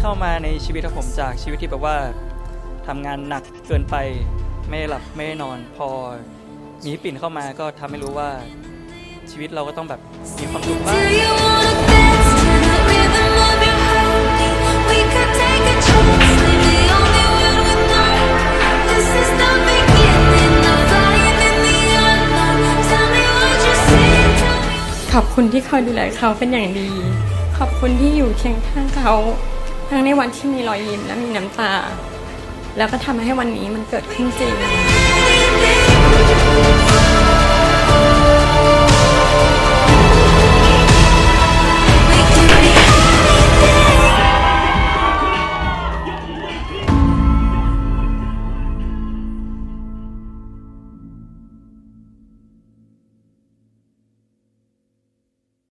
เข้ามาในชีวิตของผมจากชีวิตที่แบบว่าทำงานหนักเกินไปไม่ได้หลับไม่ได้นอน พอมีพี่ปิ่นเข้ามาก็ทำให้รู้ว่าชีวิตเราก็ต้องแบบมีความสุขบ้าง Do you wanna dance to the rhythm of your heartbeat? We could take a chance, leave the only world with night. This is the beginning of flying in the unknown. Tell me what you see, tell me. ขอบคุณที่คอยดูแลเขาเป็นอย่างดี ขอบคุณที่อยู่เคียงข้างเขา ทั้งในวันที่มีรอยยิ้มและมีน้ำตา แล้วก็ทำให้วันนี้มันเกิดขึ้นจริง